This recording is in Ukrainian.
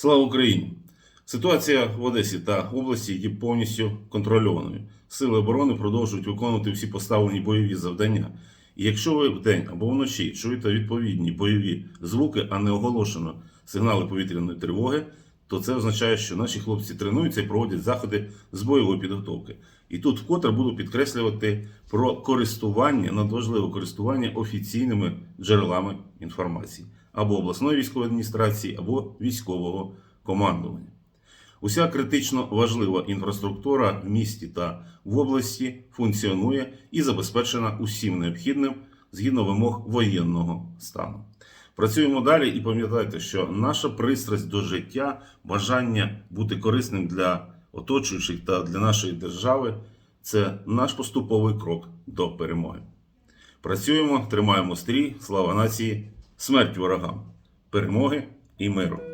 Слава Україні! Ситуація в Одесі та області є повністю контрольованою. Сили оборони продовжують виконувати всі поставлені бойові завдання. І якщо ви вдень або вночі чуєте відповідні бойові звуки, а не оголошено сигнали повітряної тривоги, то це означає, що наші хлопці тренуються і проводять заходи з бойової підготовки. І тут вкотре буду підкреслювати про користування, надважливе користування офіційними джерелами інформації або обласної військової адміністрації, або військового командування. Уся критично важлива інфраструктура в місті та в області функціонує і забезпечена усім необхідним згідно вимог воєнного стану. Працюємо далі і пам'ятайте, що наша пристрасть до життя, бажання бути корисним для оточуючих та для нашої держави це наш поступовий крок до перемоги. Працюємо, тримаємо стрій, слава нації, смерть ворогам, перемоги і миру.